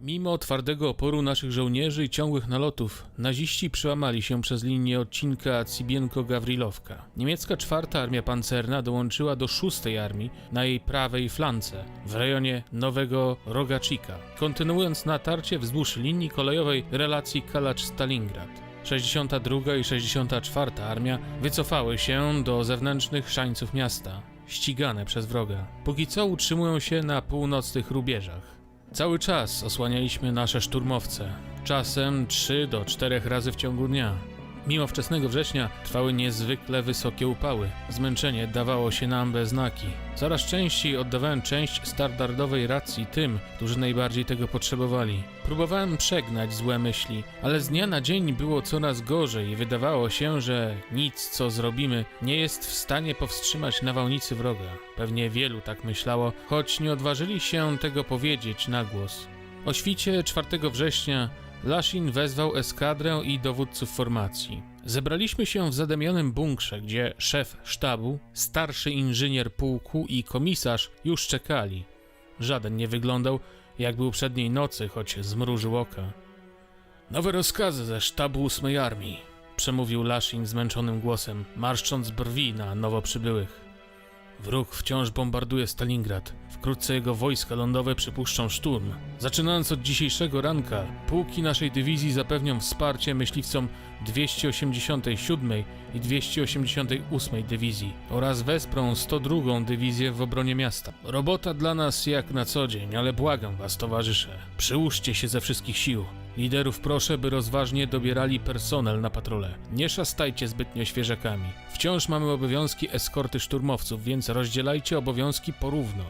Mimo twardego oporu naszych żołnierzy i ciągłych nalotów, naziści przełamali się przez linię odcinka Cibienko-Gawrilowka. Niemiecka czwarta armia pancerna dołączyła do szóstej armii na jej prawej flance, w rejonie Nowego Rogaczika, kontynuując natarcie wzdłuż linii kolejowej relacji Kalacz-Stalingrad. 62 i 64 armia wycofały się do zewnętrznych szańców miasta, ścigane przez wroga. Póki co utrzymują się na północnych rubieżach. Cały czas osłanialiśmy nasze szturmowce, czasem 3 do 4 razy w ciągu dnia. Mimo wczesnego września trwały niezwykle wysokie upały. Zmęczenie dawało się nam we znaki. Coraz częściej oddawałem część standardowej racji tym, którzy najbardziej tego potrzebowali. Próbowałem przegnać złe myśli, ale z dnia na dzień było coraz gorzej i wydawało się, że nic co zrobimy nie jest w stanie powstrzymać nawałnicy wroga. Pewnie wielu tak myślało, choć nie odważyli się tego powiedzieć na głos. O świcie 4 września Lashin wezwał eskadrę i dowódców formacji. Zebraliśmy się w zadymionym bunkrze, gdzie szef sztabu, starszy inżynier pułku i komisarz już czekali. Żaden nie wyglądał, jak był przedniej nocy, choć zmrużył oka. Nowe rozkazy ze sztabu ósmej armii, przemówił Lashin zmęczonym głosem, marszcząc brwi na nowo przybyłych. Wróg wciąż bombarduje Stalingrad. Wkrótce jego wojska lądowe przypuszczą szturm. Zaczynając od dzisiejszego ranka, pułki naszej dywizji zapewnią wsparcie myśliwcom 287 i 288 dywizji oraz wesprą 102 dywizję w obronie miasta. Robota dla nas jak na co dzień, ale błagam was, towarzysze, przyłóżcie się ze wszystkich sił. Liderów proszę, by rozważnie dobierali personel na patrole. Nie szastajcie zbytnio świeżakami. Wciąż mamy obowiązki eskorty szturmowców, więc rozdzielajcie obowiązki porówno.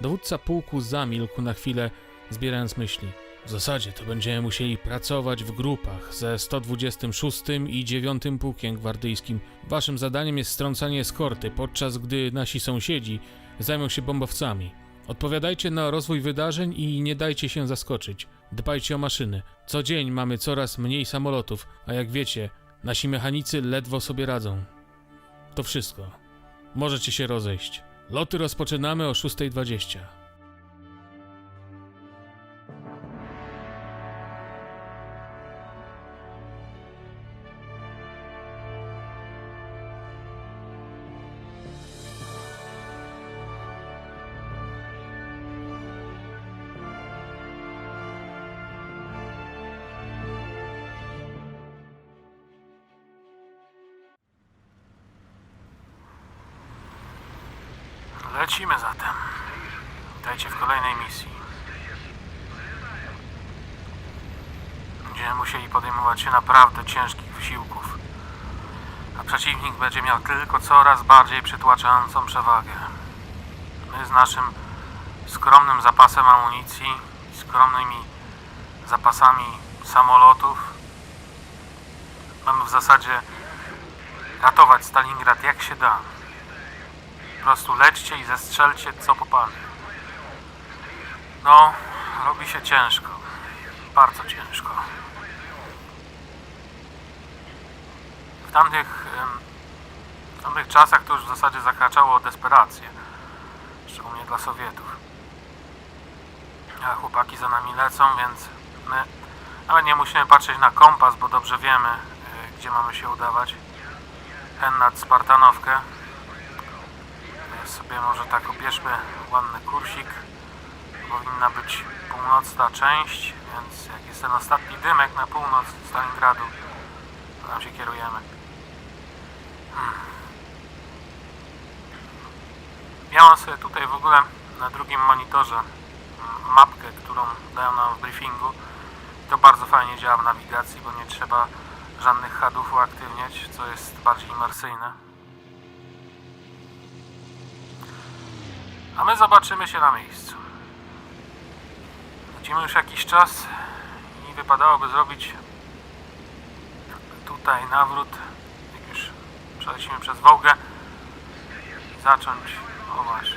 Dowódca pułku zamilkł na chwilę, zbierając myśli. W zasadzie to będziemy musieli pracować w grupach ze 126 i 9 Pułkiem Gwardyjskim. Waszym zadaniem jest strącanie eskorty, podczas gdy nasi sąsiedzi zajmą się bombowcami. Odpowiadajcie na rozwój wydarzeń i nie dajcie się zaskoczyć. Dbajcie o maszyny. Co dzień mamy coraz mniej samolotów, a jak wiecie, nasi mechanicy ledwo sobie radzą. To wszystko. Możecie się rozejść. Loty rozpoczynamy o 6.20. Lecimy zatem. Witajcie w kolejnej misji. Będziemy musieli podejmować się naprawdę ciężkich wysiłków. A przeciwnik będzie miał tylko coraz bardziej przytłaczającą przewagę. My z naszym skromnym zapasem amunicji, skromnymi zapasami samolotów mamy w zasadzie ratować Stalingrad jak się da. Prostu lećcie i zestrzelcie co popadnie. No, robi się ciężko. Bardzo ciężko. W tamtych, w tamtych czasach to już w zasadzie zakraczało desperację. Szczególnie dla Sowietów. A chłopaki za nami lecą, więc my ale nie musimy patrzeć na kompas, bo dobrze wiemy, y, gdzie mamy się udawać. Hen nad Spartanowkę. Sobie może tak obierzmy ładny kursik. Powinna być północna część, więc jak jest ten ostatni dymek na północ Stalingradu, to tam się kierujemy. Hmm. Miałam sobie tutaj w ogóle na drugim monitorze mapkę, którą dają nam w briefingu. To bardzo fajnie działa w nawigacji, bo nie trzeba żadnych hadów uaktywniać, co jest bardziej imersyjne. A my zobaczymy się na miejscu. Lecimy już jakiś czas i wypadałoby zrobić tutaj nawrót, jak już przelecimy przez Wołgę i zacząć, o właśnie.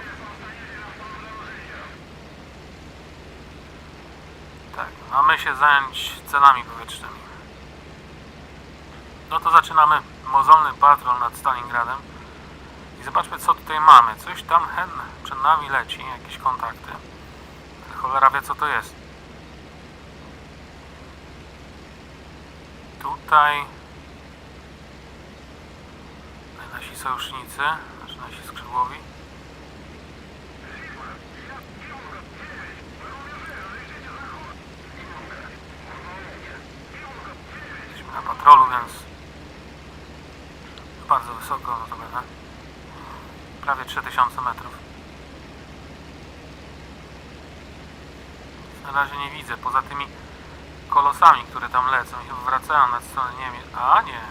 Tak, mamy się zająć celami powietrznymi. No to zaczynamy mozolny patrol nad Stalingradem. I zobaczmy co tutaj mamy. Coś tam hen przed nami leci, jakieś kontakty. Cholera wie co to jest. Tutaj nasi sojusznicy, znaczy nasi skrzydłowi. Jesteśmy na patrolu, więc bardzo wysoko Prawie 3000 metrów. Na razie nie widzę, poza tymi kolosami, które tam lecą i wracają na stronę Niemiec. A nie.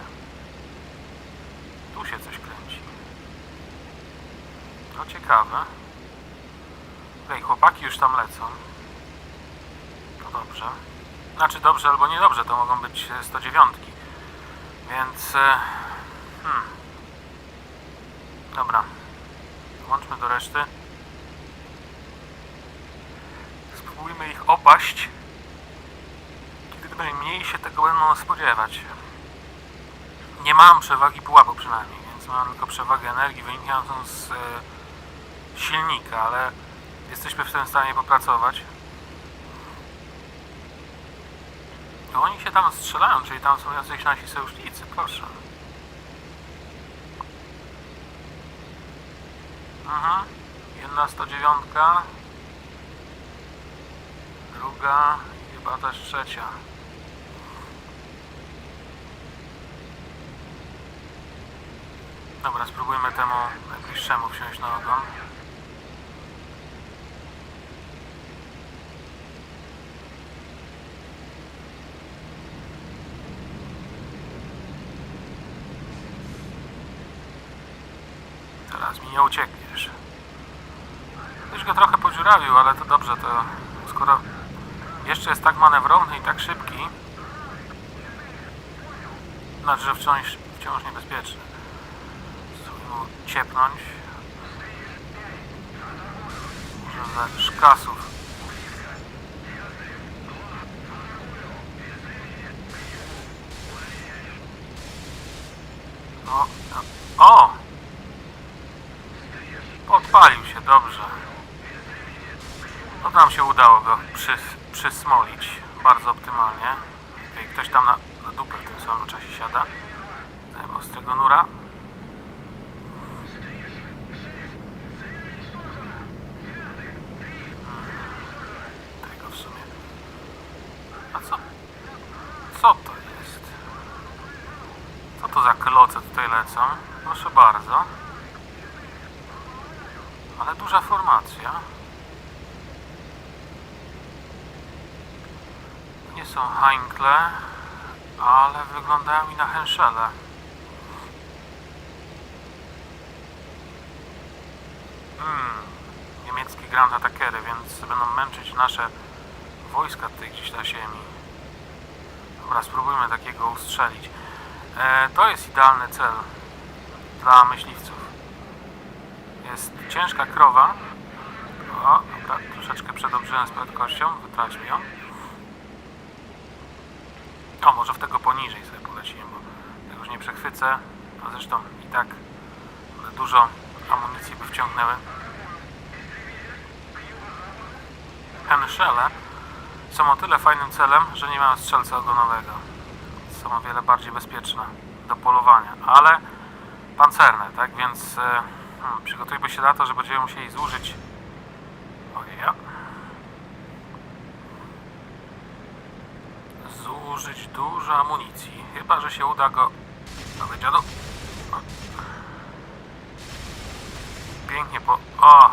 Tu się coś kręci. No ciekawe. Okej, chłopaki już tam lecą. To dobrze. Znaczy dobrze albo niedobrze, to mogą być e, 109. Więc... e, Hmm. Dobra. Do reszty. Spróbujmy ich opaść kiedy najmniej się tego będą spodziewać. Nie mam przewagi pułapu przynajmniej, więc mam tylko przewagę energii wynikającą z e, silnika, ale jesteśmy w tym stanie popracować. To oni się tam strzelają, czyli tam są jacyś nasi sojusznicy, proszę. Mhm. Jedna 109, druga chyba też trzecia. Dobra, spróbujmy temu najbliższemu wsiąść na ogon. Teraz mi nie uciekniesz. Już podziurawił, ale to dobrze, to skoro jeszcze jest tak manewrowny i tak szybki, znaczy, że wciąż, wciąż niebezpieczny. Spróbujmy mu ciepnąć. Może ze szkasów. O! O! Podpalił się, dobrze. No nam się udało go przy, przysmolić bardzo optymalnie. Okej, ktoś tam na, na dupę w tym samym czasie siada. Tego ostrego nura. Tego w sumie. A co? Co to jest? Co to za kloce tutaj lecą? Proszę bardzo. Ale duża formacja. To nie są Heinkle, ale wyglądają mi na Henschele. Hmm, niemieckie Grand Attackery, więc będą męczyć nasze wojska tutaj gdzieś na ziemi. Dobra, spróbujmy takiego ustrzelić. E, to jest idealny cel dla myśliwców. Jest ciężka krowa. O, dobra, troszeczkę przedobrzyłem z prędkością, wytraćmy ją. O, może w tego poniżej sobie polecimy, bo tego już nie przechwycę. A zresztą i tak dużo amunicji by wciągnęły. Henschele są o tyle fajnym celem, że nie mają strzelca ogonowego. Są o wiele bardziej bezpieczne do polowania, ale pancerne, tak? Więc e, hmm, przygotujmy się na to, że będziemy musieli zużyć. Ojej. Zużyć dużo amunicji. Chyba, że się uda go. Dobra, dziadu. Pięknie po. O!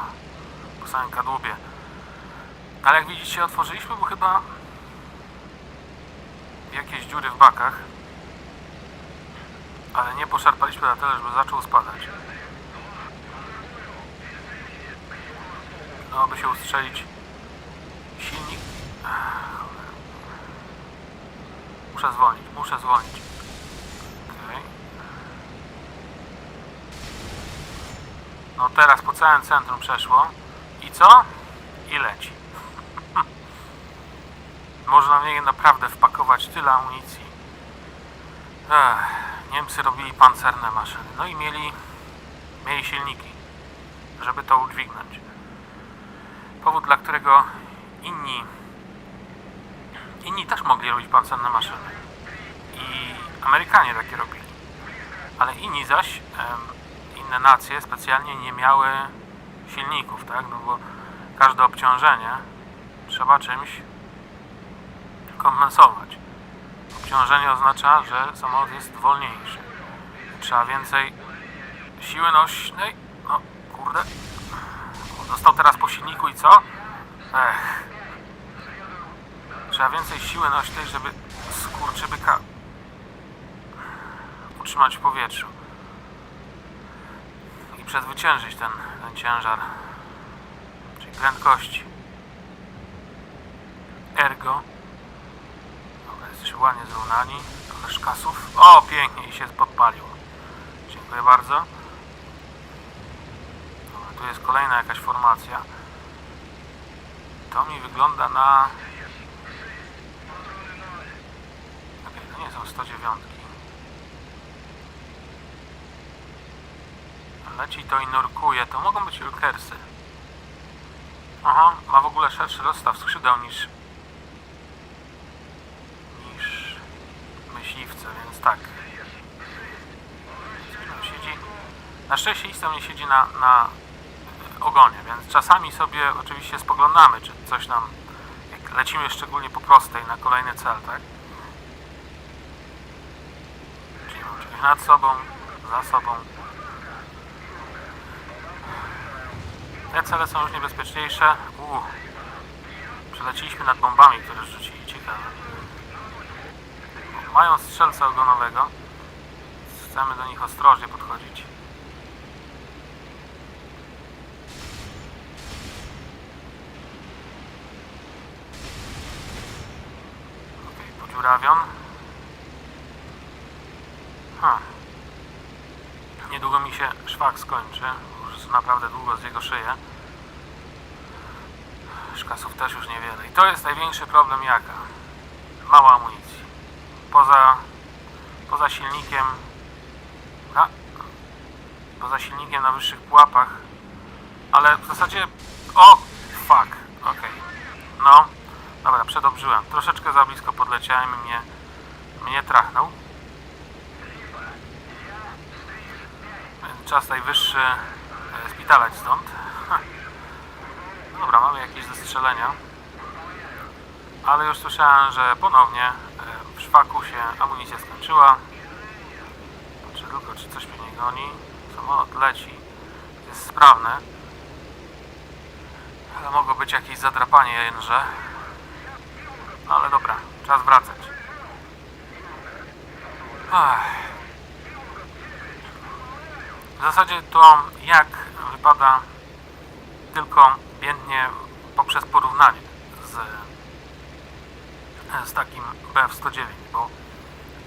Po samym kadłubie. Ale jak widzicie, otworzyliśmy mu chyba jakieś dziury w bakach. Ale nie poszarpaliśmy na tyle, żeby zaczął spadać. No, aby się ustrzelić silnik. Muszę zwolnić, muszę zwolnić. Okej. No teraz po całym centrum przeszło. I co? I leci. Można w niej naprawdę wpakować tyle amunicji. Ech, Niemcy robili pancerne maszyny. No i mieli, mieli silniki, żeby to udźwignąć. Powód, dla którego inni inni też mogli robić pancerne maszyny. I Amerykanie takie robili. Ale inni zaś, inne nacje specjalnie nie miały silników, tak? No bo każde obciążenie trzeba czymś kompensować. Obciążenie oznacza, że samolot jest wolniejszy. Trzeba więcej siły nośnej. No, kurde. Dostał teraz po silniku i co? Ech. Trzeba więcej siły nośnej, żeby skurczybyka utrzymać w powietrzu. I przezwyciężyć ten, ten ciężar. Czyli prędkości. Ergo. Dobra, jesteśmy ładnie zrównani. Trochę szkasów. O, pięknie i się podpaliło. Dziękuję bardzo. Dobra, tu jest kolejna jakaś formacja. To mi wygląda na... Okej, to nie są 109. Leci to i nurkuje. To mogą być Ulkersy. Aha, ma w ogóle szerszy rozstaw skrzydeł niż niż myśliwce, więc tak. Siedzi. Na szczęście tam nie siedzi na, na ogonie, więc czasami sobie oczywiście spoglądamy, czy coś nam, jak lecimy szczególnie po prostej na kolejny cel, tak? Czyli mam czegoś nad sobą, za sobą. Te cele są już niebezpieczniejsze. Uuu. Przeleciliśmy nad bombami, które rzucili. Ciekawe. Mają strzelca ogonowego. Chcemy do nich ostrożnie podchodzić. Okej, podziurawion. Ha. Niedługo mi się szwak skończy. Już naprawdę długo z jego szyję. Szkasów też już niewiele. I to jest największy problem jaka? Mała amunicji. Poza, poza silnikiem a, poza silnikiem na wyższych pułapach ale w zasadzie o fuck, okej no, dobra, przedobrzyłem troszeczkę za blisko podleciałem i mnie mnie trachnął czas najwyższy e, spitalać stąd no dobra, mamy jakieś zestrzelenia ale już słyszałem, że ponownie e, w szwaku się amunicja skończyła czy tylko, czy coś mnie nie goni. Samolot leci. Jest sprawny. Ale mogło być jakieś zadrapanie jędrze. No ale dobra, czas wracać. Ach. W zasadzie to jak wypada tylko biednie poprzez porównanie z, z takim BF-109, bo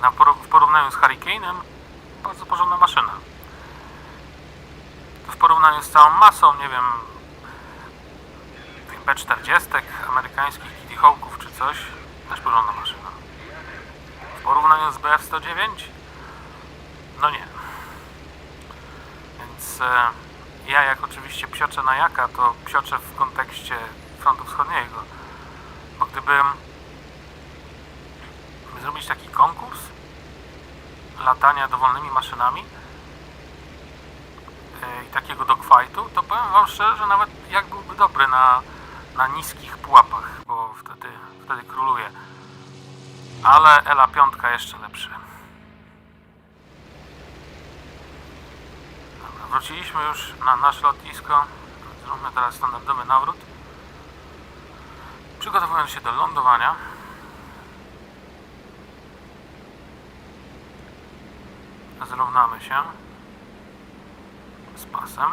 na w porównaniu z Hurricane'em bardzo porządna maszyna. W porównaniu z całą masą, nie wiem, tych B40, amerykańskich Kitty Hawków czy coś, też porządna maszyna. W porównaniu z BF-109, no nie. Więc e, ja jak oczywiście psioczę na jaka, to psioczę w kontekście frontu wschodniego. Bo gdybym zrobić taki konkurs, latania dowolnymi maszynami yy, i takiego dogfightu, to powiem wam szczerze, że nawet jak byłby dobry na, na niskich pułapach, bo wtedy, wtedy króluje. Ale Ela piątka jeszcze lepszy. Dobra, wróciliśmy już na nasze lotnisko. Zróbmy teraz standardowy nawrót. Przygotowując się do lądowania. Zrównamy się z pasem.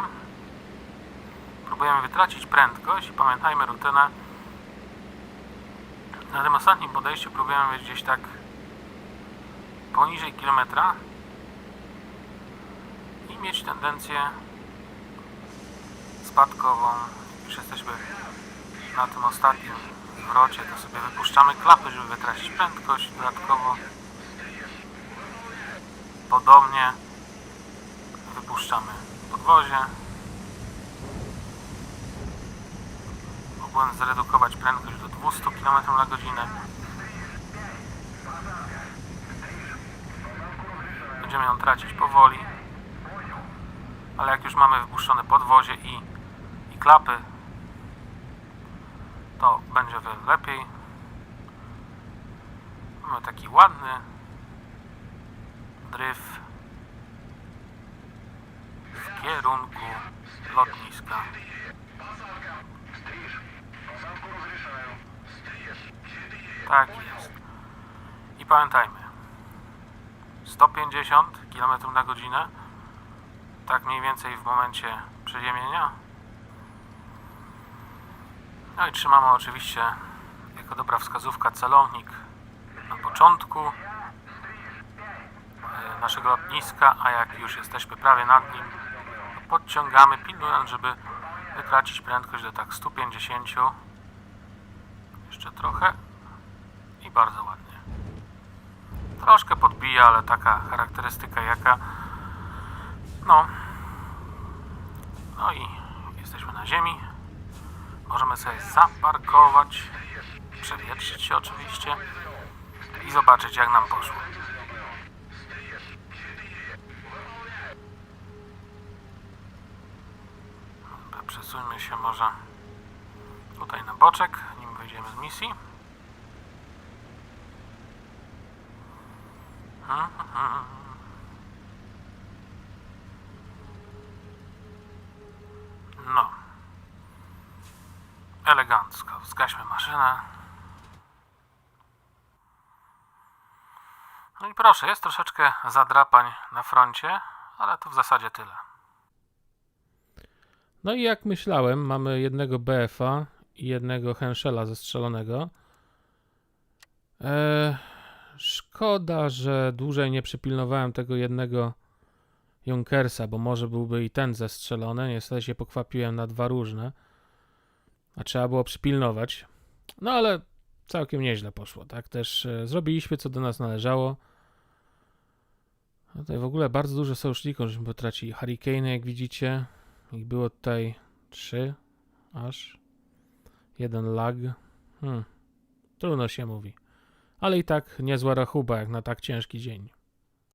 Próbujemy wytracić prędkość i pamiętajmy rutynę. Na tym ostatnim podejściu próbujemy być gdzieś tak poniżej kilometra mieć tendencję spadkową. Już jesteśmy na tym ostatnim zwrocie, to sobie wypuszczamy klapy, żeby wytracić prędkość dodatkowo. Podobnie wypuszczamy podwozie. Mogłem zredukować prędkość do 200 km na godzinę. będziemy ją tracić powoli. Ale jak już mamy wypuszczone podwozie i, i klapy, to będzie wiele lepiej. Mamy taki ładny dryf w kierunku lotniska. Tak jest. I pamiętajmy, 150 km na godzinę, tak mniej więcej w momencie przeziemienia. No i trzymamy oczywiście jako dobra wskazówka celownik na początku e, naszego lotniska, a jak już jesteśmy prawie nad nim, to podciągamy, pilnując, żeby wytracić prędkość do tak 150. Jeszcze trochę i bardzo ładnie. Troszkę podbija, ale taka charakterystyka jaka. No. No i jesteśmy na ziemi. Możemy sobie zaparkować, przewietrzyć się oczywiście i zobaczyć jak nam poszło. Przesuńmy się może tutaj na boczek, nim wyjdziemy z misji. No. Elegancko. Zgaśmy maszynę. No i proszę, jest troszeczkę zadrapań na froncie, ale to w zasadzie tyle. No i jak myślałem, mamy jednego BF-a i jednego Henschela zestrzelonego. Eee, szkoda, że dłużej nie przypilnowałem tego jednego Junkersa, bo może byłby i ten zestrzelony. Niestety się pokwapiłem na dwa różne. A trzeba było przypilnować. No ale całkiem nieźle poszło, tak? Też e, zrobiliśmy, co do nas należało. Tutaj w ogóle bardzo dużo sojuszników, żeśmy potracili. Hurricane, jak widzicie. Ich było tutaj trzy, aż. Jeden lag. Hmm. Trudno się mówi. Ale i tak niezła rachuba, jak na tak ciężki dzień.